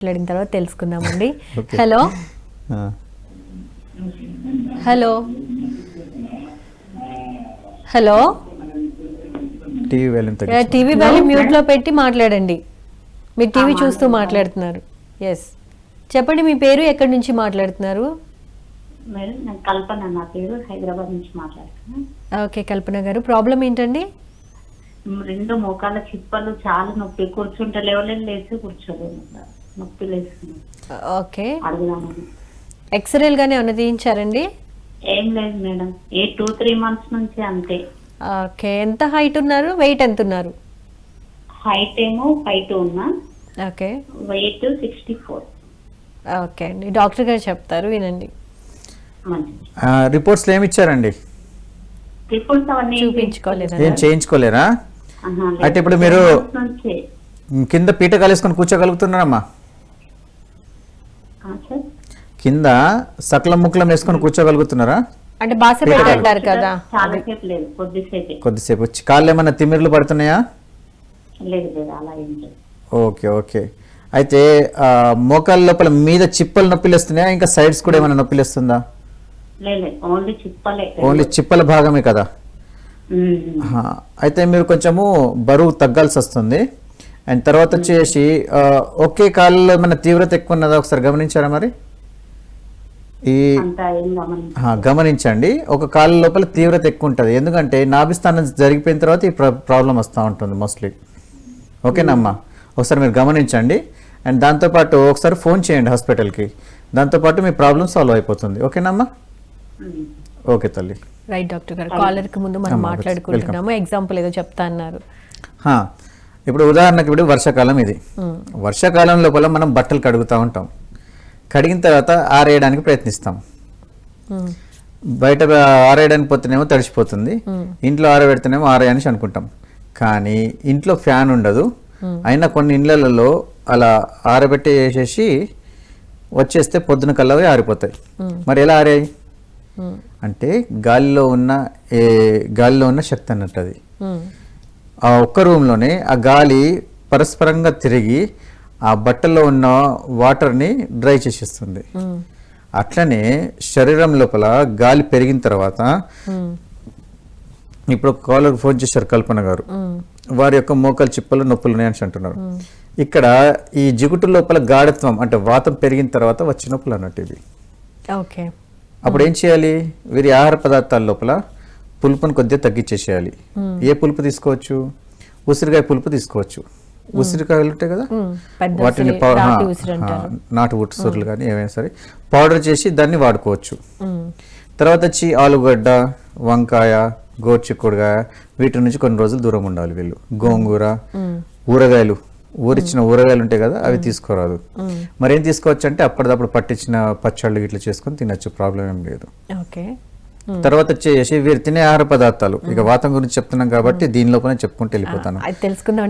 మాట్లాడిన తర్వాత తెలుసుకుందామండి. Hello? Hello? Hello? TV volume తగ్గించు. టీవీ వాల్యూ మ్యూట్లో పెట్టి మాట్లాడండి. మీరు టీవీ చూస్తూ మాట్లాడుతున్నారు. ఎస్ చెప్పండి మీ పేరు ఎక్కడి నుంచి మాట్లాడుతున్నారు? కల్పన. నా పేరు హైదరాబాద్ నుంచి మాట్లాడుతున్నాను ఓకే కల్పన గారు. ప్రాబ్లం ఏంటండి? రెండు మోకాళ్ళ చిప్పలు చాలా నొప్పి. కూర్చుంటే లేవలేని లేచి కూర్చోలేము. నొప్పి లేస్తుంది ఓకే. అడుగుదామని ఎక్స్రేలు గానే ఏమైనా తీయించారండి? ఏం లేదు madam. A two three months నుంచి అంతే. ఓకే. ఎంత హైట్ ఉన్నారు? వెయిట్ ఎంత ఉన్నారు హైట్ ఏమో ఫైవ్ టూ ఉన్నా. Okay. Weight sixty four. Okay అండి. డాక్టర్ గారు చెప్తారు వినండి. రిపోర్ట్స్లో ఏమి ఇచ్చారండి రిపోర్ట్స్ అవన్నీ చూపించుకోలేదా? ఏం చేయించుకోలేరా? లేదు. అయితే ఇప్పుడు మీరు- కింద పీట కాలేసుకొని కూర్చోగలుగుతున్నారమ్మా. కింద సకలం ముక్కలం వేసుకొని కూర్చోగలుగుతున్నారా? అంటే బాస కదా. కొద్దిసేపే. కొద్దిసేపు వచ్చి కాళ్ళు ఏమైనా తిమ్మిర్లు పడుతున్నాయా? లేదు లేదు అలా ఏం లేదు. Okay okay. అయితే మోకాళ్ళ లోపల మీద చిప్పలు నొప్పిలు వస్తున్నాయా? ఇంకా సైడ్స్ కూడా ఏమైనా నొప్పిలు వస్తుందా? లేదు ఓన్లీ చిప్పలే. ఓన్లీ చిప్పల భాగమే కదా. అయితే మీరు కొంచెము బరువు తగ్గాల్సి వస్తుంది. అండ్ తర్వాత వచ్చేసి ఒకే కాళ్ళలో ఏమైనా తీవ్రత ఎక్కువ ఉన్నదా? ఒకసారి గమనించారా మరి? ఈ గమనించండి. ఒక కాళ్ళ లోపల తీవ్రత ఎక్కువ ఉంటుంది ఎందుకంటే నాభిస్థానం జరిగిపోయిన తర్వాత ఈ ప్రాబ్లం వస్తూ ఉంటుంది మోస్ట్లీ. ఓకేనమ్మా? ఒకసారి మీరు గమనించండి. అండ్ దాంతోపాటు ఒకసారి ఫోన్ చేయండి హాస్పిటల్కి. దాంతోపాటు మీ ప్రాబ్లం సాల్వ్ అయిపోతుంది. ఓకేనమ్మా. ఓకే తల్లి. రైట్ డాక్టర్ గారు కాలర్కి ముందు మనం అమ్మా, మాట్లాడుకుంటున్నాము. ఎగ్జాంపుల్ ఏదో చెప్తా అన్నారు. హా, ఇప్పుడు ఉదాహరణకి ఇప్పుడు వర్షాకాలం ఇది. వర్షాకాలం లోపల మనం బట్టలు కడుగుతూ ఉంటాం. కడిగిన తర్వాత ఆరేయడానికి ప్రయత్నిస్తాం. బయట ఆరేయడానికి పోతేనేమో తడిసిపోతుంది. ఇంట్లో ఆరబెడితేనేమో ఆరేయని అనుకుంటాం. కానీ ఇంట్లో ఫ్యాన్ ఉండదు. అయినా కొన్ని ఇండ్లలో అలా ఆరబెట్టి వేసేసి వచ్చేస్తే పొద్దున కల్లా ఆరిపోతాయి. మరి ఎలా ఆరాయి? అంటే గాలిలో ఉన్న ఏ గాలిలో ఉన్న శక్తి అన్నట్టు అది. ఆ ఒక్క రూమ్లోనే ఆ గాలి పరస్పరంగా తిరిగి ఆ బట్టల్లో ఉన్న వాటర్ని డ్రై చేసేస్తుంది. అట్లనే శరీరం లోపల గాలి పెరిగిన తర్వాత. ఇప్పుడు కాలర్ ఫోన్ చేశారు కల్పన గారు. వారి యొక్క మోకాలు చిప్పలు నొప్పులు ఉన్నాయని అంటున్నారు ఇక్కడ ఈ జిగుటు లోపల గాఢత్వం అంటే వాతం పెరిగిన తర్వాత వచ్చే నొప్పులు అన్నట్టు ఇవి ఓకే అప్పుడు ఏం చేయాలి వీరి ఆహార పదార్థాల లోపల పులుపుని కొద్దిగా తగ్గించేసేయాలి ఏ పులుపు తీసుకోవచ్చు ఉసిరికాయ పులుపు తీసుకోవచ్చు ఉసిరికాయలు ఉంటాయి కదా వాటిని నాటు ఉసురులు కానీ ఏమైనా సరే. పౌడర్ చేసి దాన్ని వాడుకోవచ్చు. తర్వాత వచ్చి ఆలుగడ్డ వంకాయ గోర్చిక్కుడుగాయ వీటి నుంచి కొన్ని రోజులు దూరం ఉండాలి వీళ్ళు. గోంగూర ఊరగాయలు. ఊరిచ్చిన ఊరగాయలు ఉంటాయి కదా అవి తీసుకోరాదు. మరి ఏం తీసుకోవచ్చు అంటే అప్పటిదప్పుడు పట్టించిన పచ్చళ్ళు ఇట్లా చేసుకొని తినచ్చు ప్రాబ్లం ఏం లేదు. ఓకే. తర్వాత వచ్చేసి వీరు తినే ఆహార పదార్థాలు. ఇక వాతం గురించి చెప్తున్నాం కాబట్టి దీని లోపలే చెప్పుకుంటూ వెళ్ళిపోతాను. తెలుసుకుందాం